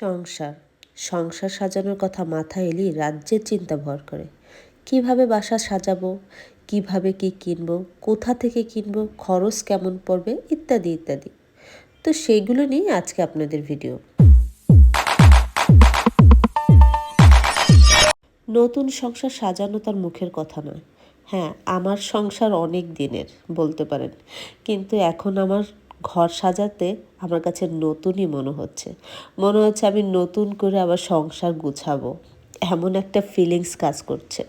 সংসার। সংসার সাজানোর কথা মাথায় এলেই রাজ্যের চিন্তা ভর করে। কীভাবে বাসা সাজাবো? কীভাবে কি কিনবো? কোথা থেকে কিনবো? খরচ কেমন পড়বে? ইত্যাদি ইত্যাদি। তো সেইগুলো নিয়ে আজকে আপনাদের ভিডিও। নতুন সংসার সাজানো তার মুখের কথা নয়। হ্যাঁ আমার সংসার অনেক দিনের বলতে পারেন। কিন্তু এখন আমার ঘর সাজাতে আমার কাছে নতুনই মনে হচ্ছে। মনে হচ্ছে আমি নতুন করে আবার সংসার গুছাবো। এমন একটা ফিলিংস কাজ করছে।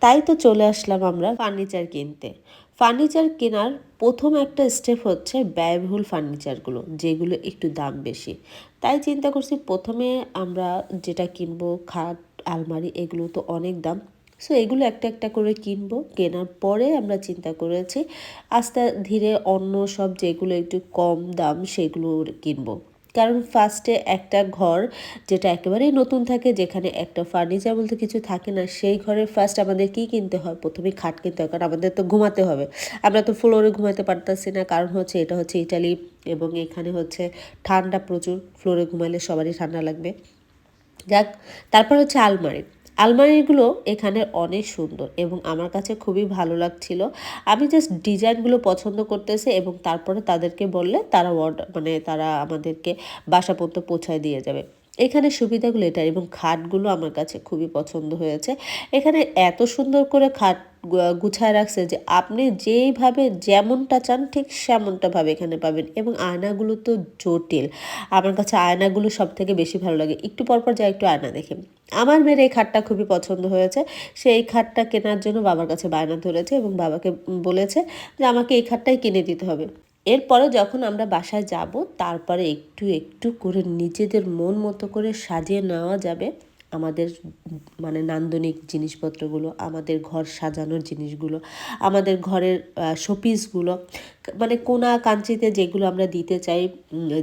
তাই তো চলে আসলাম আমরা ফার্নিচার কিনতে। ফার্নিচার কেনার প্রথম একটা স্টেপ হচ্ছে ব্যয়বহুল ফার্নিচারগুলো যেগুলো একটু দাম বেশি। তাই চিন্তা করছি প্রথমে আমরা যেটা কিনবো, খাট, আলমারি, এগুলো তো অনেক দাম। সো এগুলো একটা একটা করে কিনবো। কেনার পরে আমরা চিন্তা করেছি, আস্তে ধীরে অন্য সব যেগুলো একটু কম দাম সেগুলো কিনবো। কারণ ফার্স্টে একটা ঘর যেটা একেবারেই নতুন থাকে, যেখানে একটা ফার্নিচার বলতে কিছু থাকে না, সেই ঘরে ফার্স্ট আমাদের কি কিনতে হয়? প্রথমে খাট কিনতে হয়, কারণ আমাদের তো ঘুমাতে হবে। আমরা তো ফ্লোরে ঘুমাতে পারতেছি না, কারণ হচ্ছে এটা হচ্ছে ইটালি এবং এখানে হচ্ছে ঠান্ডা প্রচুর ফ্লোরে ঘুমালে সবারই ঠান্ডা লাগবে। যাক, তারপর হচ্ছে আলমারি। আলমারিগুলো এখানে অনেক সুন্দর এবং আমার কাছে খুবই ভালো লাগছিল। আমি জাস্ট ডিজাইনগুলো পছন্দ করতেছে এবং তারপরে তাদেরকে বললে তারা অর্ডার মানে তারা আমাদেরকে বাসা পর্যন্ত পৌঁছায় দিয়ে যাবে। এখানে সুবিধাগুলো এটা এবং খাটগুলো আমার কাছে খুবই পছন্দ হয়েছে। এখানে এত সুন্দর করে খাট গুছায় রাখছে যে আপনি যেইভাবে যেমনটা চান ঠিক সেমনটাভাবে এখানে পাবেন এবং আয়নাগুলো তো জটিল। আমার কাছে আয়নাগুলো সব থেকে বেশি ভালো লাগে। একটু পরপর যা একটু আয়না দেখে। আমার মেয়ের এই খাটটা খুবই পছন্দ হয়েছে। সে এই খাটটা কেনার জন্য বাবার কাছে বায়না ধরেছে এবং বাবাকে বলেছে যে আমাকে এই খাটটাই কিনে দিতে হবে। এরপরে যখন আমরা বাসায় যাব, তারপরে একটু একটু করে নিজেদের মন মতো করে সাজিয়ে নেওয়া যাবে। আমাদের মানে নান্দনিক জিনিসপত্রগুলো আমাদের ঘর সাজানোর জিনিসগুলো আমাদের ঘরের শোপিসগুলো মানে কোনা কাঞ্চিতে যেগুলো আমরা দিতে চাই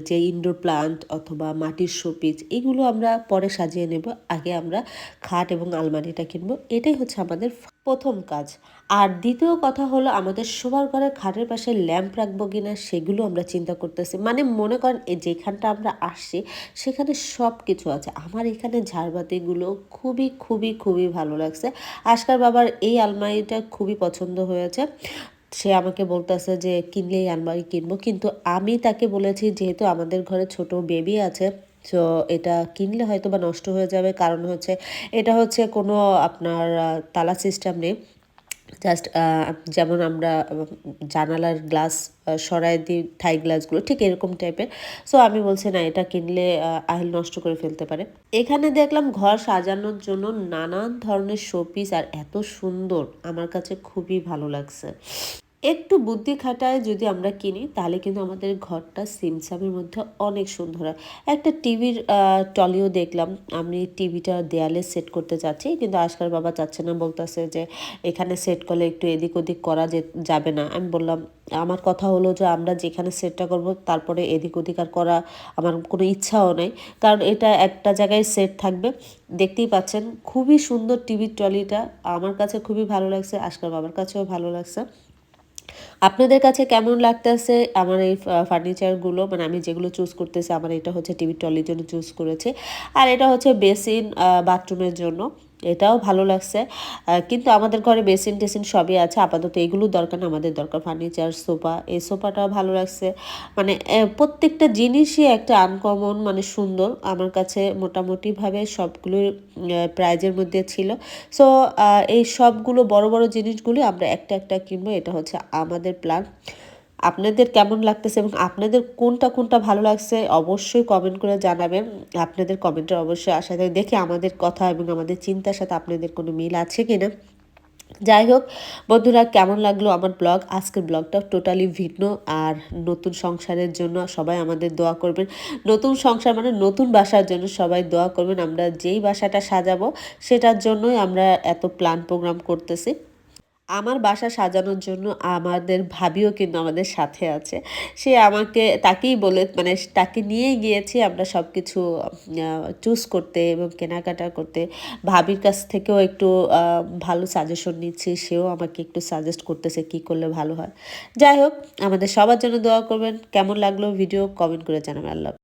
যে ইনডোর প্লান্ট অথবা মাটির শোপিস এগুলো আমরা পরে সাজিয়ে নেব। আগে আমরা খাট এবং আলমারিটা কিনবো। এটাই হচ্ছে আমাদের প্রথম কাজ। আর দ্বিতীয় কথা হলো আমাদের শোবার ঘরের খাটের পাশে ল্যাম্প রাখব কিনা সেগুলো আমরা চিন্তা করতেছি। মানে মনে করেন যেখানটা আমরা আসছি, সেখানে সব কিছু আছে। আমার এখানে ঝাড়বাতিগুলো খুবই খুবই খুবই ভালো লাগছে। আজকার বাবার এই আলমারিটা খুবই পছন্দ হয়েছে। সে আমাকে বলতেছে যে কিনলে এই আলমারি কিনবো? কিন্তু আমি তাকে বলেছি, যেহেতু আমাদের ঘরে ছোট বেবি আছে, তো এটা কিনলে হয়তো বা নষ্ট হয়ে যাবে। কারণ হচ্ছে, এটা হচ্ছে কোনো আপনার তালা সিস্টেম নেই। জাস্ট যেমন আমরা জানালার গ্লাস সরাই দিই থাই গ্লাসগুলো ঠিক এরকম টাইপের সো আমি বলছি, না, এটা কিনলে আহিল নষ্ট করে ফেলতে পারে। এখানে দেখলাম ঘর সাজানোর জন্য নানান ধরনের শোপিস আর এত সুন্দর। আমার কাছে খুবই ভালো লাগছে। একটু বুদ্ধি খাটায় যদি আমরা কিনি, তাহলে কিন্তু আমাদের ঘরটা সিমসামের মধ্যে অনেক সুন্দর হয়। একটা টিভির টলিও দেখলাম। আমি টিভিটা দেয়ালে সেট করতে চাচ্ছি কিন্তু আজকাল বাবা চাচ্ছে না, বলতেছে যে এখানে সেট করলে একটু এদিক ওদিক করা যাবে না। আমি বললাম, আমার কথা হলো যে আমরা যেখানে সেটটা করব, তারপরে এদিক ওদিক আর করা আমার কোনো ইচ্ছাও নেই। কারণ এটা একটা জায়গায় সেট থাকবে। দেখতেই পাচ্ছেন, খুবই সুন্দর টিভির ট্রলিটা আমার কাছে খুবই ভালো লাগছে, আজকাল বাবার কাছেও ভালো লাগছে। আপনাদের কাছে কেমন লাগতেছে আমার এই ফার্নিচারগুলো মানে আমি যেগুলো চুজ করতেছি, আমার এটা হচ্ছে টিভি টলির জন্য চুজ করেছে। আর এটা হচ্ছে বেসিন বাথরুমের জন্য। এটাও ভালো লাগছে। কিন্তু আমাদের ঘরে বেসিন টেসিন সবই আছে। আপাতত এগুলো দরকার আমাদের দরকার ফার্নিচার, সোফা। এই সোফাটাও ভালো লাগছে। মানে প্রত্যেকটা জিনিসই একটা আনকমন মানে সুন্দর। আমার কাছে মোটামুটিভাবে সবগুলো প্রাইজের মধ্যে ছিল। সো এই সবগুলো বড় বড় জিনিসগুলো আমরা একটা একটা কিনবো। এটা হচ্ছে আমাদের প্ল্যান আপনাদের কেমন লাগতেছে এবং আপনাদের কোনটা কোনটা ভালো লাগছে অবশ্যই কমেন্ট করে জানাবেন। আপনাদের কমেন্টের অবশ্যই আশা থাকে দেখে আমাদের কথা এবং আমাদের চিন্তার সাথে আপনাদের কোনো মিল আছে কি না যাই হোক, বন্ধুরা, কেমন লাগল আমার ব্লগ আজকের ব্লগটা টোটালি ভিন্ন আর নতুন সংসারের জন্য সবাই আমাদের দোয়া করবেন। নতুন সংসার মানে নতুন বাসার জন্য সবাই দোয়া করবেন। আমরা যেই বাসাটা সাজাবো, সেটার জন্যই আমরা এত প্ল্যান প্রোগ্রাম করতেছি। আমার বাসা সাজানোর জন্য আমাদের ভাবিও কিন্তু আমাদের সাথে আছে। সে আমাকে তাকেই বলে মানে তাকে নিয়ে গিয়েছি আমরা সব কিছু চুজ করতে এবং কেনাকাটা করতে। ভাবির কাছ থেকেও একটু ভালো সাজেশন নিচ্ছি, সেও আমাকে একটু সাজেস্ট করতেছে কি করলে ভালো হয়। যাই হোক, আমাদের সবার জন্য দোয়া করবেন। কেমন লাগল ভিডিও কমেন্ট করে জানাবেন। আল্লাহ